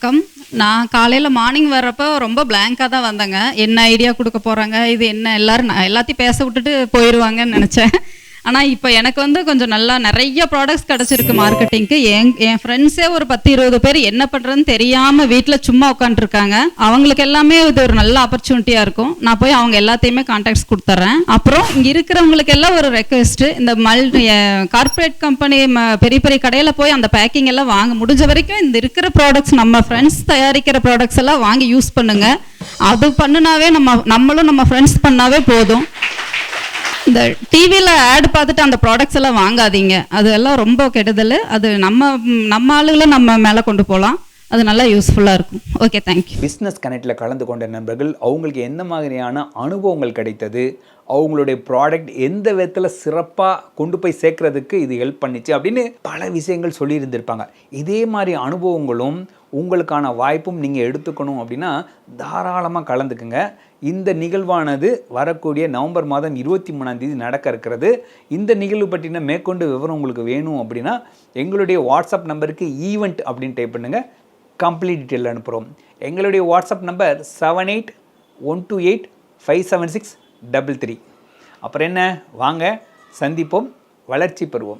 வணக்கம். நான் காலையில் மார்னிங் வர்றப்போ ரொம்ப பிளாங்காக தான் வந்தேங்க. என்ன ஐடியா கொடுக்க போகிறாங்க இது என்ன? எல்லோரும் நான் எல்லாத்தையும் பேச விட்டுட்டு போயிடுவாங்கன்னு நினச்சேன். ஆனால் இப்போ எனக்கு வந்து கொஞ்சம் நல்லா நிறைய ப்ராடக்ட்ஸ் கிடச்சிருக்கு மார்க்கெட்டிங்க்கு என் என் ஃப்ரெண்ட்ஸே ஒரு பத்து இருபது பேர் என்ன பண்ணுறதுன்னு தெரியாமல் வீட்டில் சும்மா உட்காந்துருக்காங்க அவங்களுக்கு எல்லாமே இது ஒரு நல்ல ஆப்பர்ச்சுனிட்டியாக இருக்கும். நான் போய் அவங்க எல்லாத்தையுமே கான்டாக்ட்ஸ் கொடுத்துட்றேன் அப்புறம் இங்கே இருக்கிறவங்களுக்கு எல்லாம் ஒரு ரெக்வெஸ்ட்டு இந்த மல் கார்ப்பரேட் கம்பெனி பெரிய பெரிய கடையில் போய் அந்த பேக்கிங் எல்லாம் வாங்க. முடிஞ்ச வரைக்கும் இந்த இருக்கிற ப்ராடக்ட்ஸ் நம்ம ஃப்ரெண்ட்ஸ் தயாரிக்கிற ப்ராடக்ட்ஸ் எல்லாம் வாங்கி யூஸ் பண்ணுங்கள் அது பண்ணுனாவே நம்ம நம்மளும் நம்ம ஃப்ரெண்ட்ஸ் பண்ணாவே போதும். இந்த டிவியில் ஆட் பார்த்துட்டு அந்த ப்ராடக்ட்ஸ் எல்லாம் வாங்காதீங்க. அது எல்லாம் ரொம்ப கெடுதல். அது நம்ம நம்ம ஆளுகளை நம்ம மேலே கொண்டு போகலாம் அது நல்லா யூஸ்ஃபுல்லாக இருக்கும். ஓகே தேங்க்யூ பிஸ்னஸ் கனெக்டில் கலந்து கொண்ட நண்பர்கள் அவங்களுக்கு எந்த மாதிரியான அனுபவங்கள் கிடைத்தது அவங்களுடைய ப்ராடக்ட் எந்த விதத்தில் சிறப்பாக கொண்டு போய் சேர்க்குறதுக்கு இது ஹெல்ப் பண்ணிச்சு அப்படின்னு பல விஷயங்கள் சொல்லியிருந்திருப்பாங்க. இதே மாதிரி அனுபவங்களும் உங்களுக்கான வாய்ப்பும் நீங்கள் எடுத்துக்கணும் அப்படின்னா தாராளமாக கலந்துக்குங்க. இந்த நிகழ்வானது வரக்கூடிய நவம்பர் மாதம் இருபத்தி மூணாம் தேதி நடக்க இருக்கிறது. இந்த நிகழ்வு பற்றின மேற்கொண்டு விவரம் உங்களுக்கு வேணும் அப்படின்னா எங்களுடைய வாட்ஸ்அப் நம்பருக்கு ஈவெண்ட் அப்படின்னு டைப் பண்ணுங்கள் கம்ப்ளீட் டீட்டெயில் அனுப்புகிறோம் எங்களுடைய WhatsApp number seven eight one two eight five seven six double three அப்புறம் என்ன? வாங்க சந்திப்போம் வளர்ச்சி பெறுவோம்.